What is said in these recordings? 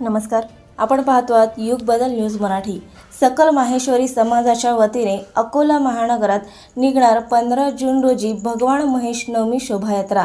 नमस्कार. आपण पाहतो आहात युग बदल न्यूज मराठी. सकल माहेश्वरी समाजाच्या वतीने अकोला महानगरात निघणार पंधरा जून रोजी भगवान महेश नवमी शोभायात्रा.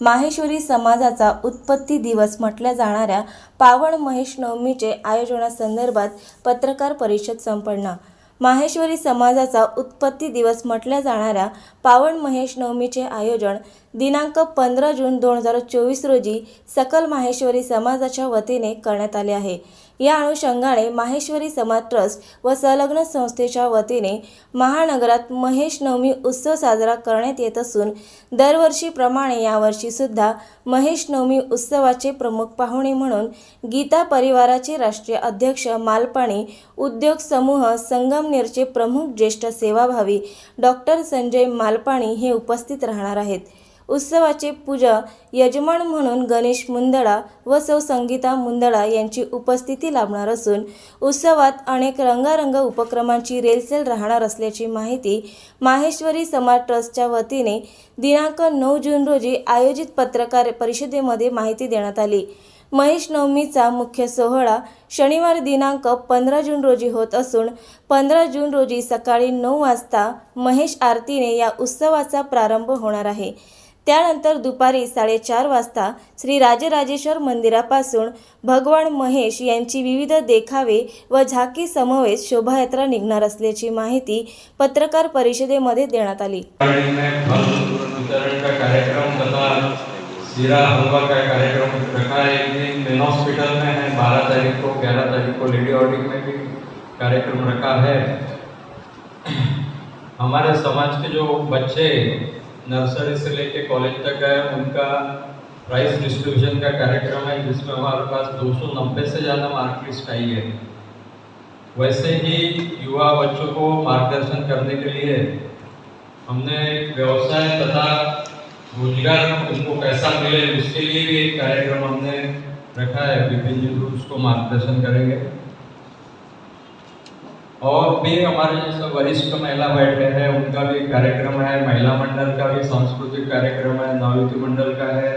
माहेश्वरी समाजाचा उत्पत्ती दिवस म्हटल्या जाणाऱ्या पावण महेश नवमीचे आयोजनासंदर्भात पत्रकार परिषद संपन्न. माहेश्वरी समाजाचा उत्पत्ती दिवस म्हटल्या जाणाऱ्या पावण महेश नवमीचे आयोजन दिनांक पंधरा जून दोन हजार चोवीस रोजी सकल माहेश्वरी समाजाच्या वतीने करण्यात आले आहे. या अनुषंगाने माहेश्वरी समाज ट्रस्ट व संलग्न संस्थेच्या वतीने महानगरात महेश नवमी उत्सव साजरा करण्यात येत असून दरवर्षीप्रमाणे यावर्षी सुद्धा महेश नवमी उत्सवाचे प्रमुख पाहुणे म्हणून गीता परिवाराचे राष्ट्रीय अध्यक्ष मालपाणी उद्योग समूह संगमनेरचे प्रमुख ज्येष्ठ सेवाभावी डॉक्टर संजय मालपाणी हे उपस्थित राहणार आहेत. उत्सवाचे पूजा यजमान म्हणून गणेश मुंदडा व सौ संगीता मुंदडा यांची उपस्थिती लाभणार असून उत्सवात अनेक रंगारंग उपक्रमांची रेलसेल राहणार असल्याची माहिती माहेश्वरी समाज ट्रस्टच्या वतीने दिनांक नऊ जून रोजी आयोजित पत्रकार परिषदेमध्ये माहिती देण्यात आली. महेश नवमीचा मुख्य सोहळा शनिवार दिनांक पंधरा जून रोजी होत असून पंधरा जून रोजी सकाळी नऊ वाजता महेश आरतीने या उत्सवाचा प्रारंभ होणार आहे. त्यानंतर दुपारी साडेचार वाजता श्री राजराजेश्वर मंदिरापासून भगवान महेश यांची विविध देखावे व झाकी समवेत शोभायात्रा निघणार असल्याची माहिती पत्रकार परिषदेमध्ये देण्यात आली. गाड़ी हलवा का कार्यक्रम रखा है एक दिन मेन हॉस्पिटल में है बारह तारीख को ग्यारह तारीख को लेडी ऑडिंग में भी कार्यक्रम रखा है। हमारे समाज के जो बच्चे नर्सरी से लेके कॉलेज तक गए उनका प्राइस डिस्ट्रीब्यूशन का कार्यक्रम है, जिसमें हमारे पास दो सौ नब्बे से ज़्यादा मार्क लिस्ट आई है। वैसे ही युवा बच्चों को मार्गदर्शन करने के लिए हमने व्यवसाय तथा रोज़गार उनको कैसा मिले, उसके लिए भी एक कार्यक्रम हमने रखा है। विभिन्न उसको मार्गदर्शन करेंगे। और भी हमारे जैसे वरिष्ठ महिला बैठे हैं, उनका भी कार्यक्रम है, महिला मंडल का भी, सांस्कृतिक कार्यक्रम है नवयुति मंडल का है,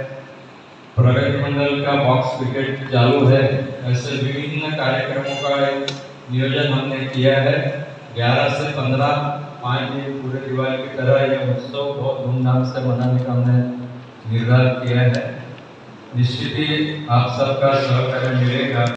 प्रगति मंडल का बॉक्स क्रिकेट चालू है। ऐसे विभिन्न कार्यक्रमों का नियोजन हमने किया है। 11 से 15 पाँच दिन पूरे दिवाली की तरह यह उत्सव बहुत धूमधाम से मनाने का हमने निर्धार किया है। निश्चित ही आप सबका सहकार्य मिलेगा।